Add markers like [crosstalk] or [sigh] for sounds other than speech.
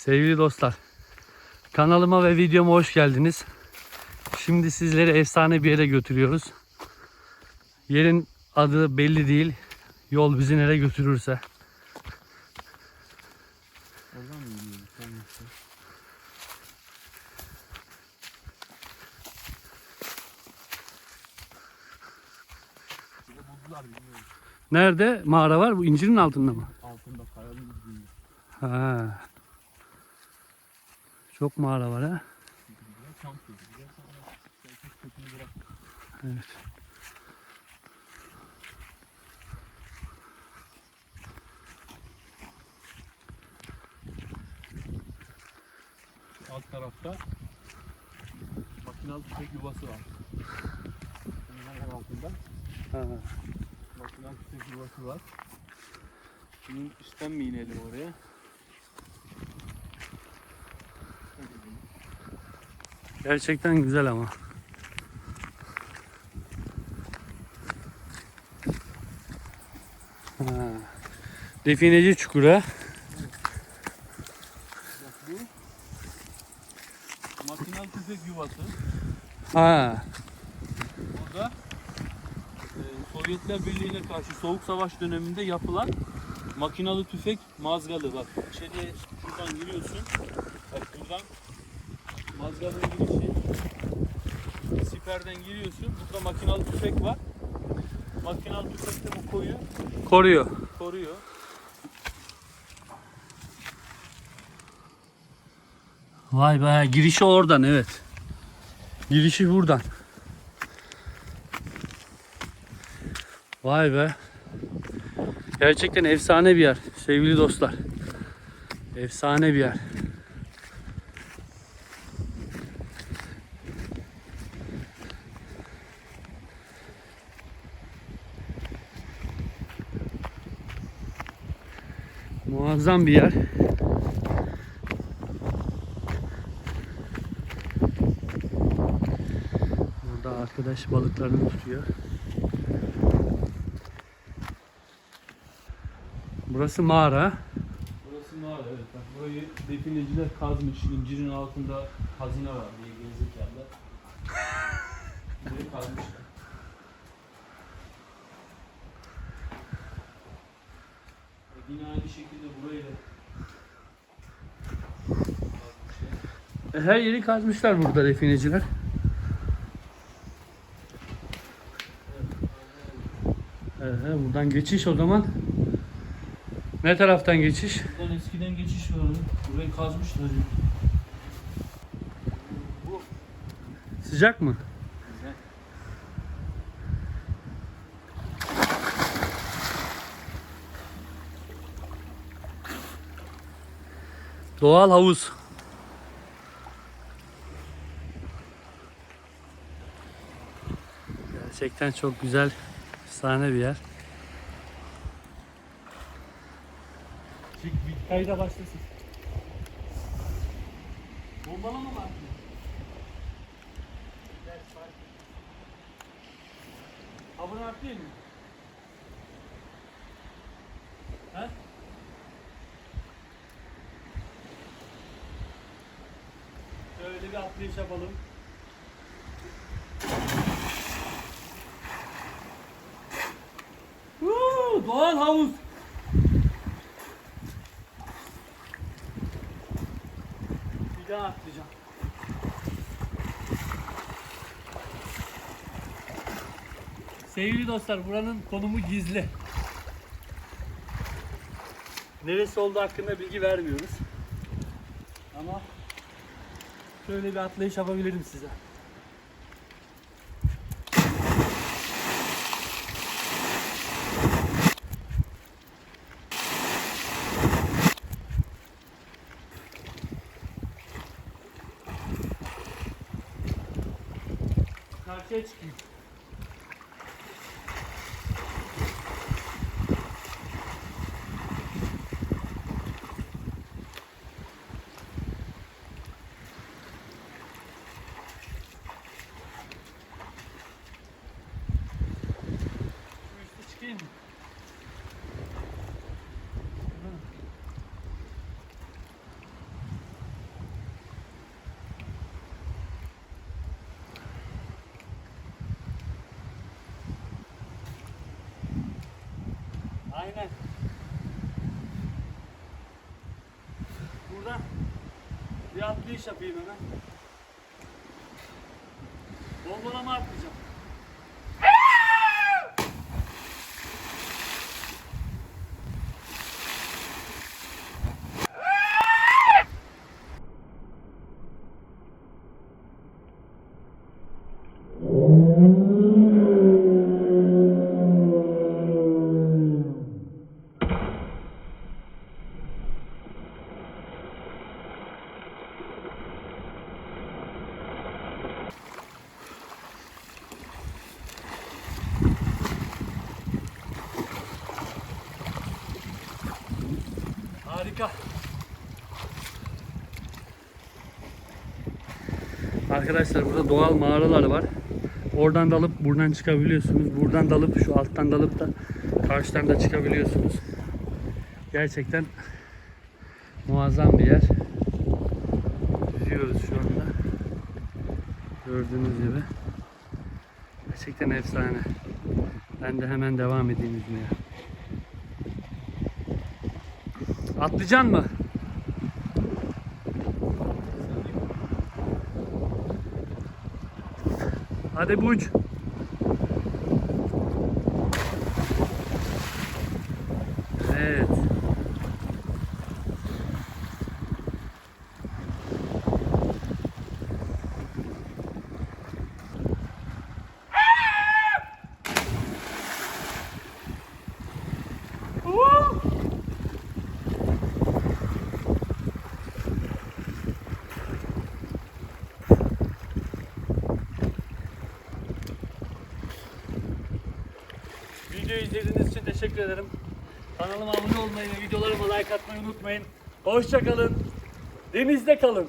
Sevgili dostlar, kanalıma ve videoma hoş geldiniz. Şimdi sizleri efsane bir yere götürüyoruz. Yerin adı belli değil. Yol bizi nereye götürürse. Nerede mağara var? Bu incirin altında mı? Altında kayanın dibinde. Ha. Çok mağara var ha. Evet. Alt tarafta makinalı tüfek yuvası var. Bunun hemen altında makinalı tüfek yuvası var. Bunun üstten mi inelim oraya? Gerçekten güzel ama. Ha. Defineci çukura. Makinalı tüfek yuvası. Ha. Burada e, Sovyetler Birliği'ne karşı Soğuk Savaş döneminde yapılan makinalı tüfek mazgalı bak. İçeriye şuradan giriyorsun. Bak buradan mazgalın girişi. Siperden giriyorsun. Burada makinalı tüfek var. Makinalı tüfek de bu koyu Koruyor. koruyor. Vay be girişi oradan evet. Girişi buradan. Vay be. Gerçekten efsane bir yer sevgili dostlar. Efsane bir yer. Muazzam bir yer. Burada arkadaş balıklarını tutuyor. Burası mağara. Burası mağara evet. Bak burayı defineciler kazmış. İncirin altında hazine var diye gerizekalılar. [laughs] Burayı kazmışlar. Yine aynı şekilde burayı da. E, Her yeri kazmışlar burada refineciler. Ee, buradan geçiş o zaman. Ne taraftan geçiş? Buradan eskiden geçiş vardı. Burayı kazmışlar. Bu Sıcak mı? Doğal havuz. Gerçekten çok güzel, efsane bir yer. Çık bir kayda başlasın. Bombalama var. Abone mı? He? Şöyle bir atlayış yapalım. Woo, doğal havuz. Bir daha atlayacağım. Sevgili dostlar buranın konumu gizli. Neresi olduğu hakkında bilgi vermiyoruz. Ama şöyle bir atlayış yapabilirim size. Karşıya çıkayım. Şu üstü çıkayım mı? Aynen. Burada bir atlayış yapayım hemen. Bombalama atlayacağım. Harika. Arkadaşlar burada doğal mağaralar var. Oradan dalıp buradan çıkabiliyorsunuz. Buradan dalıp şu alttan dalıp da karşıdan da çıkabiliyorsunuz. Gerçekten muazzam bir yer. Yüzüyoruz şu anda. Gördüğünüz gibi. Gerçekten efsane. Ben de hemen devam edeyim yüzmeye. Atlayacaksın mı? Hadi bu uç. Evet. Videoyu izlediğiniz için teşekkür ederim. Kanalıma abone olmayı ve videolarıma like atmayı unutmayın. Hoşçakalın. Denizde kalın.